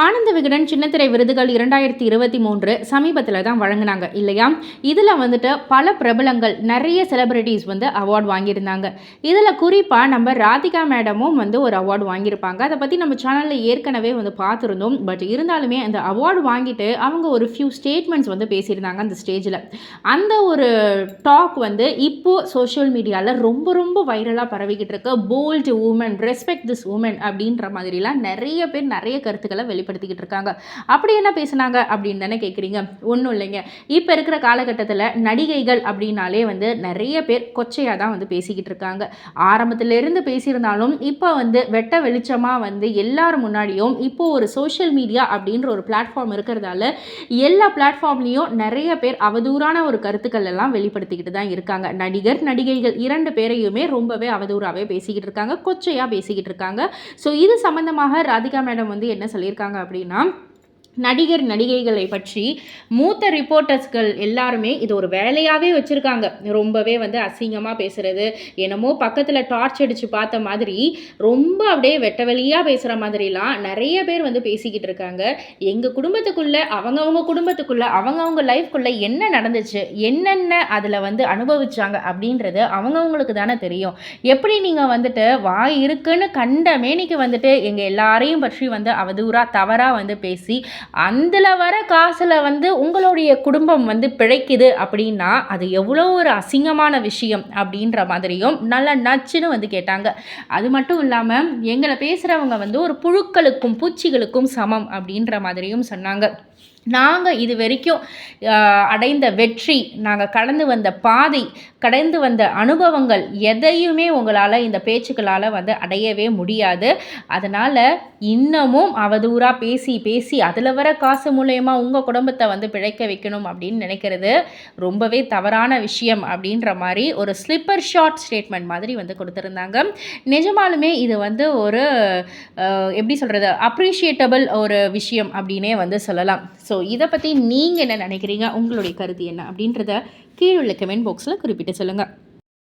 ஆனந்த விகடன் சின்னத்திரை விருதுகள் இரண்டாயிரத்தி இருபத்தி மூன்று சமீபத்தில் தான் வழங்கினாங்க இல்லையா? இதில் வந்துட்டு பல பிரபலங்கள் நிறைய செலிபிரிட்டிஸ் வந்து அவார்டு வாங்கியிருந்தாங்க. இதில் குறிப்பாக நம்ம ராதிகா மேடமும் வந்து ஒரு அவார்டு வாங்கியிருப்பாங்க. அதை பற்றி நம்ம சேனலில் ஏற்கனவே வந்து பார்த்துருந்தோம். பட் இருந்தாலுமே அந்த அவார்டு வாங்கிட்டு அவங்க ஒரு ஃபியூ ஸ்டேட்மெண்ட்ஸ் வந்து பேசியிருந்தாங்க அந்த ஸ்டேஜில் அந்த ஒரு டாக் வந்து இப்போது சோஷியல் மீடியாவில் ரொம்ப ரொம்ப வைரலாக பரவிக்கிட்டு இருக்கு. Bold woman respect this woman அப்படின்ற மாதிரிலாம் நிறைய பேர் நிறைய கருத்துக்களை வெளிப்படுத்திக்கிட்டு இருக்காங்க. அப்படி என்ன பேசுனாங்க அப்படின்னு தானே கேட்குறீங்க ஒன்றும் இல்லைங்க. இப்போ இருக்கிற காலகட்டத்தில் நடிகைகள் அப்படின்னாலே வந்து நிறைய பேர் கொச்சையாக தான் வந்து பேசிக்கிட்டு இருக்காங்க. ஆரம்பத்திலேருந்து பேசியிருந்தாலும் இப்போ வந்து வெட்ட வெளிச்சமாக வந்து எல்லார் முன்னாடியும் இப்போ ஒரு சோஷியல் மீடியா அப்படின்ற ஒரு பிளாட்ஃபார்ம் இருக்கிறதால எல்லா பிளாட்ஃபார்ம்லேயும் நிறைய பேர் அவதூறான ஒரு கருத்துக்கள் எல்லாம் வெளிப்படுத்திக்கிட்டு தான் இருக்காங்க. நடிகர் நடிகைகள் இரண்டு பேரையுமே ரொம்பவே அவதூறாகவே பேசிக்கிட்டு இருக்காங்க. கொச்சையாக பேசிக்கிட்டு இருக்காங்க. ஸோ இது சம்மந்தமாக ராதிகா மேடம் வந்து என்ன சொல்லியிருக்காங்க அப்படின்னா நடிகர் நடிகைகளை பற்றி மூத்த ரிப்போர்ட்டர்ஸ்கள் எல்லாருமே இது ஒரு வேலையாகவே வச்சுருக்காங்க. ரொம்பவே வந்து அசிங்கமாக பேசுகிறது என்னமோ பக்கத்தில் டார்ச் அடித்து பார்த்த மாதிரி ரொம்ப அப்படியே வெட்ட வெளியாக பேசுகிற மாதிரிலாம் நிறைய பேர் வந்து பேசிக்கிட்டு இருக்காங்க. எங்கள் குடும்பத்துக்குள்ளே அவங்கவுங்க குடும்பத்துக்குள்ளே அவங்கவுங்க லைஃப்குள்ளே என்ன நடந்துச்சு என்னென்ன அதில் வந்து அனுபவிச்சாங்க அப்படின்றது அவங்கவுங்களுக்கு தானே தெரியும். எப்படி நீங்கள் வந்துட்டு வாய் இருக்குன்னு கண்ட மேனிக்கு வந்துட்டு எங்கள் எல்லாரையும் பற்றி வந்து அவதூறாக தவறாக வந்து பேசி அதில் வர காசில் வந்து உங்களுடைய குடும்பம் வந்து பிழைக்குது அப்படின்னா அது எவ்வளோ ஒரு அசிங்கமான விஷயம் அப்படின்ற மாதிரியும் நல்லா நச்சுன்னு வந்து கேட்டாங்க. அது மட்டும் இல்லாமல் எங்களை பேசுகிறவங்க வந்து ஒரு புழுக்களுக்கும் பூச்சிகளுக்கும் சமம் அப்படின்ற மாதிரியும் சொன்னாங்க. நாங்கள் இது வரைக்கும் அடைந்த வெற்றி நாங்கள் கடந்து வந்த பாதை கடந்து வந்த அனுபவங்கள் எதையுமே உங்களால் இந்த பேச்சுக்களால் வந்து அடையவே முடியாது. அதனால் இன்னமும் அவதூறாக பேசி பேசி அதில் வர காசு மூலயமா உங்கள் குடும்பத்தை வந்து பிழைக்க வைக்கணும் அப்படின்னு நினைக்கிறது ரொம்பவே தவறான விஷயம் அப்படின்ற மாதிரி ஒரு ஸ்லிப்பர் ஷார்ட் ஸ்டேட்மெண்ட் மாதிரி வந்து கொடுத்துருந்தாங்க. நிஜமாலுமே இது வந்து ஒரு எப்படி சொல்கிறது அப்ரிஷியேட்டபிள் ஒரு விஷயம் அப்படின்னே வந்து சொல்லலாம். ஸோ இதை பற்றி நீங்கள் என்ன நினைக்கிறீங்க? உங்களுடைய கருத்து என்ன? அப்படின்றத கீழுள்ள கமெண்ட் பாக்ஸில் குறிப்பிட்டு சொல்லுங்கள்